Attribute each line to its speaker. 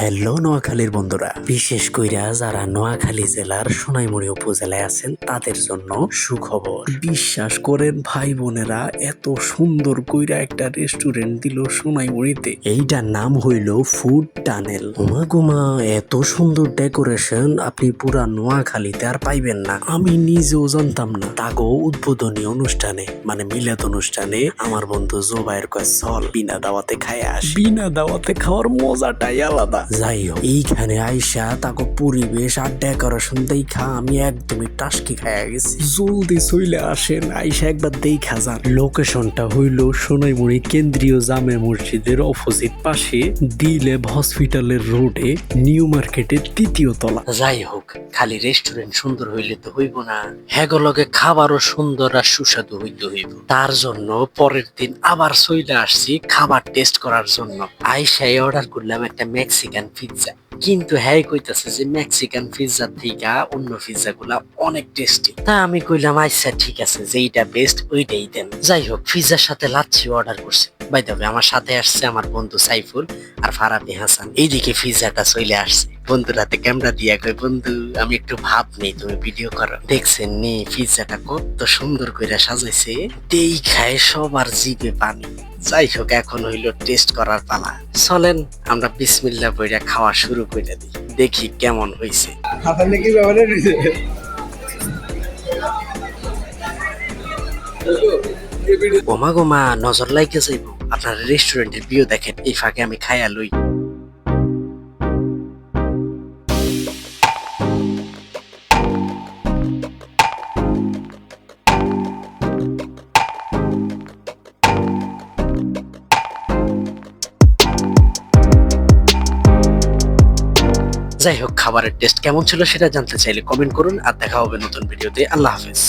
Speaker 1: Hello নোয়াখালীর বন্ধুরা। বিশেষ কইরা যারা নোয়াখালী জেলার সোনাইমুড়ি উপজেলায় আছেন, তাদের জন্য সুখবর। বিশ্বাস করেন ভাই বোনেরা এত সুন্দর কইরা একটা রেস্টুরেন্ট দিল সোনাইমুড়িতে। এইটার নাম হইল ফুড টানেল। উমা গুমা এত সুন্দর ডেকোরেশন আপনি পুরা নোয়াখালীতে আর পাইবেন না। আমি নিজেও জানতাম না। তাগো উদ্বোধনী অনুষ্ঠানে মানে মিলাদ অনুষ্ঠানে, আমার বন্ধু জোবাইয়ের কয়, চল, বিনা দাওয়াতে খায় আস। বিনা দাওয়াতে খাওয়ার মজাটাই আলাদা। যাই হোক এইখানে আইসা তাকে পরিবেশ আর ডেকোরেশন দেখা আমি একদমই টাসকি খাইয়া গেছি। জলদি চইলে আসেন আইসা একবার দেখা যান। লোকেশনটা হইল সোনাইমুড়ি কেন্দ্রীয় জামে মসজিদের অপোজিট পাশে দিলেব হসপিটালের রোডে নিউ মার্কেটের তৃতীয় তলা। যাই হোক খালি রেস্টুরেন্ট সুন্দর হইলে তো হইব না। হ্যাগলগে খাবারও সুন্দর আর সুস্বাদু হইতে হইব। তার জন্য পরের দিন আবার চইলে আসছি খাবার টেস্ট করার জন্য। আইসাই অর্ডার করলাম একটা মেক্সিকান পিৎজা কিন্তু হ্যাঁ কইতাছে যে মেক্সিকান পিৎজা থেকে অন্য পিৎজা গুলা অনেক টেস্টি তা আমি কইলাম আচ্ছা ঠিক আছে, যেইটা বেস্ট ওইটাই দেন। যাই হোক পিৎজার সাথে লাচ্ছি অর্ডার করছে। বাই তবে আমার সাথে আসছে আমার বন্ধু সাইফুল আর ফারাবি হাসান। এইদিকে পিৎজাটা চলে আসছে। বন্ধুর হাতে ক্যামেরা দিয়া কই বন্ধু, আমি একটু ভাব নেই, তুমি ভিডিও করো। দেখছেন নি পিৎজাটা কত সুন্দর করে সাজাইছে। দেই খায় সবার জিভে পানি। যাই হোক এখন হইল টেস্ট করার পালা। চলেন আমরা বিসমিল্লা বইরা খাওয়া শুরু করে দিই। দেখি কেমন হইছে। ওমা গোমা নজর লাইকে যাইব। আপনার রেস্টুরেন্টের বিও দেখেন এই ফাঁকে আমি খাইয়া লই। যাই হোক, খাবারের টেস্ট কেমন ছিল সেটা জানতে চাইলে কমেন্ট করুন আর দেখা হবে নতুন ভিডিওতে আল্লাহ হাফেজ।